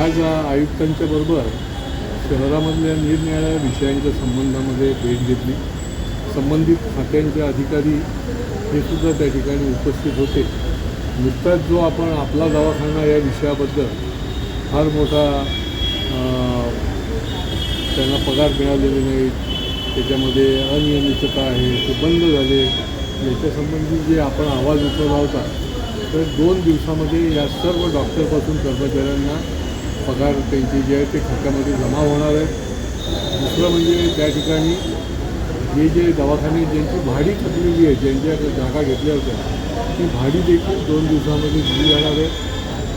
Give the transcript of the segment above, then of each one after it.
आज आयुक्तांच्या बरोबर शहरामधल्या निरनिराळ्या विषयांच्या संबंधामध्ये भेट घेतली. संबंधित खात्यांचे अधिकारी हे सुद्धा त्या ठिकाणी उपस्थित होते. नुकताच जो आपण आपला दवाखाना या विषयाबद्दल फार मोठा त्यांना पगार मिळालेले नाहीत त्याच्यामध्ये अनियमितता आहे ते बंद झाले. याच्यासंबंधी जे आपण आवाज उठवला होता तर दोन दिवसामध्ये या सर्व डॉक्टरपासून कर्मचाऱ्यांना पगार त्यांचे जे आहे ते खात्यामध्ये जमा होणार आहे. दुसरं म्हणजे त्या ठिकाणी हे जे दवाखाने ज्यांची भाडी थकलेली आहे ज्यांच्या जागा घेतल्या होत्या ती भाडी देखील दोन दिवसामध्ये दिली जाणार आहे.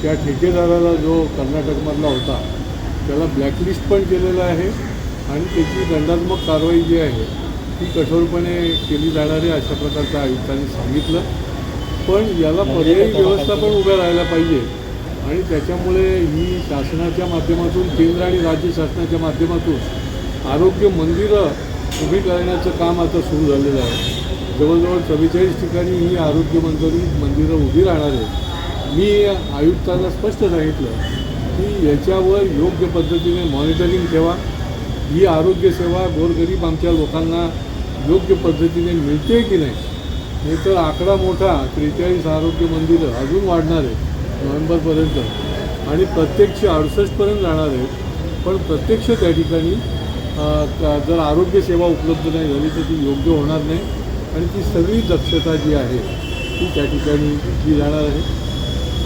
त्या ठेकेदाराला जो कर्नाटकमधला होता त्याला ब्लॅकलिस्ट पण केलेलं आहे आणि त्याची दंडात्मक कारवाई जी आहे ती कठोरपणे केली जाणार आहे अशा प्रकारचं आयुक्तांनी सांगितलं. पण याला पर्यायी व्यवस्था पण उभ्या राहायला पाहिजे. आणि त्याच्यामुळे ही शासनाच्या माध्यमातून केंद्र आणि राज्य शासनाच्या माध्यमातून आरोग्य मंदिरं उभी करण्याचं काम आता सुरू झालेलं आहे. जवळजवळ चव्वेचाळीस ठिकाणी ही आरोग्य मंदिरी मंदिरं उभी राहणार आहे मी आयुक्तांना स्पष्ट सांगितलं की याच्यावर योग्य पद्धतीने मॉनिटरिंग ठेवा. ही आरोग्यसेवा गोरगरीब आमच्या लोकांना योग्य पद्धतीने मिळते की नाही? नाही तर आकडा मोठा त्रेचाळीस आरोग्य मंदिरं अजून वाढणार आहे नोव्हेंबरपर्यंत. आणि प्रत्यक्ष अडुसष्टपर्यंत जाणार आहे. पण प्रत्यक्ष त्या ठिकाणी जर आरोग्य जर आरोग्यसेवा उपलब्ध नाही झाली तर ती योग्य होणार नाही. आणि ती सगळी दक्षता जी आहे ती त्या ठिकाणी घेतली जाणार आहे.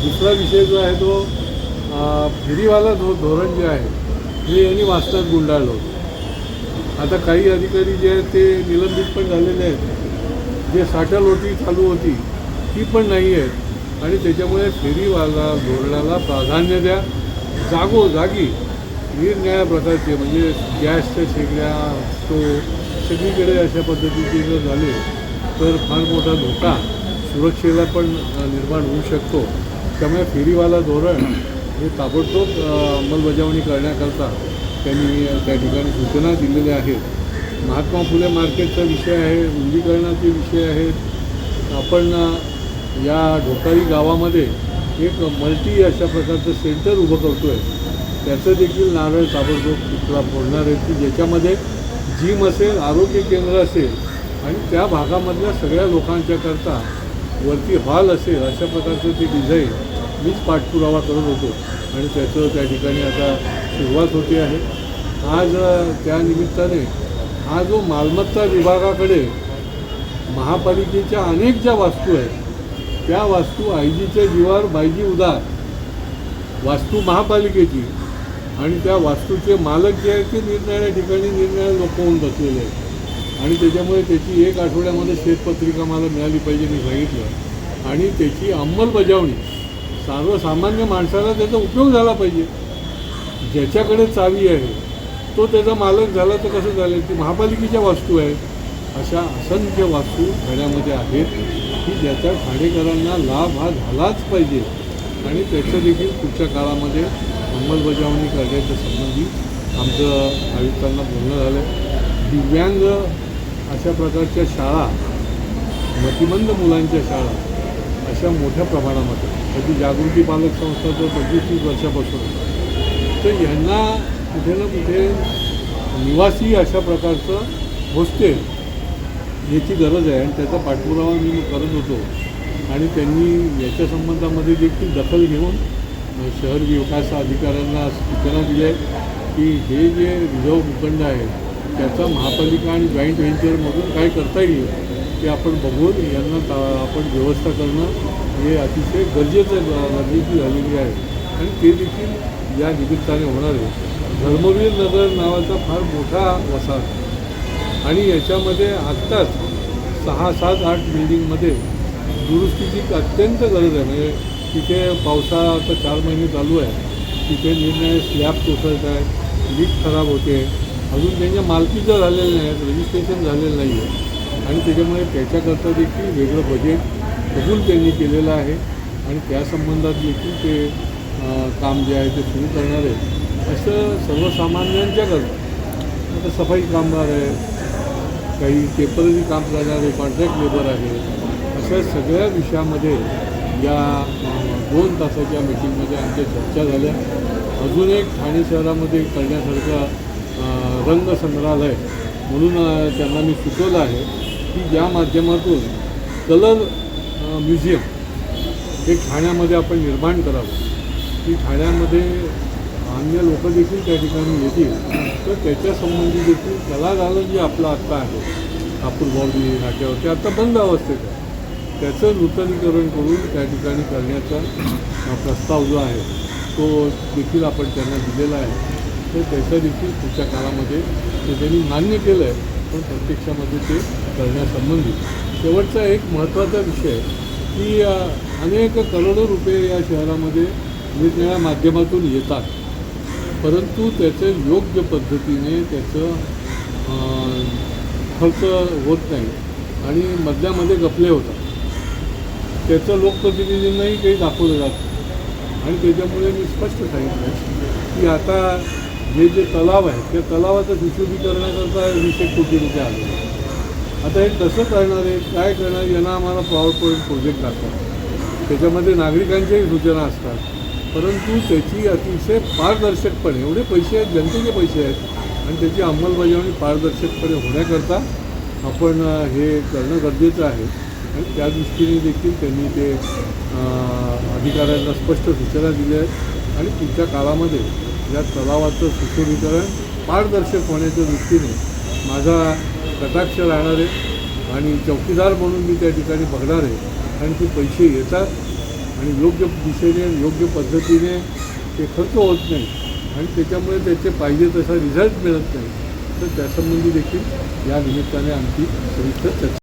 दुसरा विषय जो आहे तो फेरीवाला धो धोरण जे आहे हे यांनी वास्तवात गुंडाळलं होतं. आता काही अधिकारी जे आहेत ते निलंबित पण झालेले आहेत. जे साठालोटी चालू होती ती पण नाही आहेत. आणि त्याच्यामुळे फेरीवाला धोरणाला प्राधान्य द्या. जागोजागी निरनिळ्या प्रकारचे म्हणजे गॅसच्या शेगड्या तो सगळीकडे अशा पद्धतीचे जर झाले तर फार मोठा धोका सुरक्षेला पण निर्माण होऊ शकतो. त्यामुळे फेरीवाला धोरण हे ताबडतोब अंमलबजावणी करण्याकरता त्यांनी त्या ठिकाणी सूचना दिलेल्या आहेत. महात्मा फुले मार्केटचा विषय आहे रुंदीकरणाचे विषय आहेत. आपण या ढोकारी गावामध्ये एक मल्टी अशा प्रकारचं सेंटर उभं करतो आहे त्याचं देखील नारळ ताबडतोब तुला फोडणार आहेत की ज्याच्यामध्ये जिम असेल आरोग्य केंद्र असेल आणि त्या भागामधल्या सगळ्या लोकांच्या करता वरती हॉल असेल अशा प्रकारचं ते डिझाईन मीच पाठपुरावा करत होतो. आणि त्याचं त्या ठिकाणी आता सुरुवात होते आहे. आज त्यानिमित्ताने त्या निमित्ताने हा जो मालमत्ता विभागाकडे महापालिकेच्या अनेक ज्या वास्तू आहेत त्या वास्तू आईजीच्या जीवावर बायजी उदार. वास्तू महापालिकेची. आणि त्या वास्तूचे मालक जे आहेत ते निरनिराळ्या ठिकाणी निरनिराळे लोक होऊन बसलेले आहेत. आणि त्याच्यामुळे त्याची एक आठवड्यामध्ये शेतपत्रिका मला मिळाली पाहिजे मी सांगितलं आणि त्याची अंमलबजावणी. सर्वसामान्य माणसाला त्याचा उपयोग झाला पाहिजे. ज्याच्याकडे चावी आहे तो त्याचा मालक झाला तर कसं झालं ती महापालिकेच्या वास्तू आहेत. अशा असंख्य वास्तू ठाण्यामध्ये आहेत. की ज्याचा भाडेकरांना लाभ हा झालाच पाहिजे. आणि त्याचं देखील पुढच्या काळामध्ये अंमलबजावणी करण्याच्या संबंधी आमचं आयुक्तांना बोलणं झालं. दिव्यांग अशा प्रकारच्या शाळा मतिमंद मुलांच्या शाळा अशा मोठ्या प्रमाणामध्ये त्याची जागृती पालक संस्था तर पंचवीस तीस वर्षापासून तर यांना कुठे ना कुठे निवासी अशा प्रकारचं होस्टेल याची गरज आहे आणि त्याचा पाठपुरावा मी करत होतो. आणि त्यांनी याच्या संबंधामध्ये देखील दखल घेऊन शहर विकास अधिकाऱ्यांना सूचना दिल्या आहेत की हे जे रिझर्व भूखंड आहे त्याचा महापालिका आणि जॉईंट व्हेंचरमधून काय करता येईल ते आपण बघून यांना ता आपण व्यवस्था करणं हे अतिशय गरजेचं गरजेची झालेली आहे. आणि ते देखील या निमित्ताने होणार आहे. धर्मवीर नगर नावाचा फार मोठा वसाहत. आणि याच्यामध्ये आत्ताच सहा सात आठ बिल्डिंगमध्ये दुरुस्तीची अत्यंत गरज आहे. म्हणजे तिथे पावसाळा चार महिने चालू आहे. तिथे निर्णय स्लॅब कोसळत आहे लीक खराब होते. अजून त्यांच्या मालकीचं झालेलं नाही रजिस्ट्रेशन झालेलं नाही आहे. आणि त्याच्यामुळे त्याच्याकरता देखील वेगळं बजेट कबूल त्यांनी केलेलं आहे. आणि त्या संबंधात देखील ते काम जे आहे ते सुरू करणार आहे असं सर्वसामान्यांच्या करता आता सफाई कामगार आहे काही टेंपररी काम करणारे कॉन्ट्रॅक्ट लेबर आहे. अशा सगळ्या विषयामध्ये या दोन तासाच्या मिटिंगमध्ये आमच्या चर्चा झाल्या. अजून एक ठाणे शहरामध्ये करण्यासारखं रंगसंग्रहालय म्हणून त्यांना मी सुचवलं आहे की ज्या माध्यमातून कलर म्युझियम हे ठाण्यामध्ये आपण निर्माण करावं. की ठाण्यामध्ये अन्य लोक देखील त्या ठिकाणी येतील. तर त्याच्या संबंधी देखील कलादालन जे आपलं आत्ता आहे कापूर बावडी नाट्यावर ते आत्ता बंद अवस्थेत आहे. त्याचं नूतनीकरण करून त्या ठिकाणी करण्याचा प्रस्ताव जो आहे तो देखील आपण त्यांना दिलेला आहे. तर त्याचं देखील पुढच्या काळामध्ये ते त्यांनी मान्य केलं आहे पण प्रत्यक्षामध्ये ते करण्यासंबंधी. शेवटचा एक महत्त्वाचा विषय की अनेक करोडो रुपये या शहरामध्ये वेगवेगळ्या माध्यमातून येतात. परंतु त्याचं योग्य पद्धतीने त्याचं खर्च होत नाही आणि मधल्यामध्ये गपले होतात. त्याचं लोकप्रतिनिधींनाही काही दाखवलं जात आणि त्याच्यामुळे मी स्पष्ट सांगितलं की आता जे जे तलाव आहेत त्या तलावाचं सुशोभीकरणाकरता वीस एक कोटी रुपये आले. आता हे कसं करणार आहे? काय करणार? यांना आम्हाला पॉवर पॉईंट प्रोजेक्ट असतात त्याच्यामध्ये नागरिकांच्याही सूचना असतात. परंतु त्याची अतिशय पारदर्शकपणे एवढे पैसे आहेत जनतेचे पैसे आहेत आणि त्याची अंमलबजावणी पारदर्शकपणे होण्याकरता आपण हे करणं गरजेचं आहे. आणि त्या दृष्टीने देखील त्यांनी ते अधिकाऱ्यांना स्पष्ट सूचना दिल्या आहेत. आणि पुढच्या काळामध्ये या तलावाचं सुशोभीकरण पारदर्शक होण्याच्या दृष्टीने माझा कटाक्ष राहणार आहे. आणि चौकीदार म्हणून मी त्या ठिकाणी बघणार आहे. आणि ते पैसे येतात. आणि योग्य दिशेने योग्य पद्धतीने ते खर्च होत नाही. आणि त्याच्यामुळे त्याचे पाहिजे तसा रिझल्ट मिळत नाही. तर त्यासंबंधी देखील या निमित्ताने आमची सविस्तर चर्चा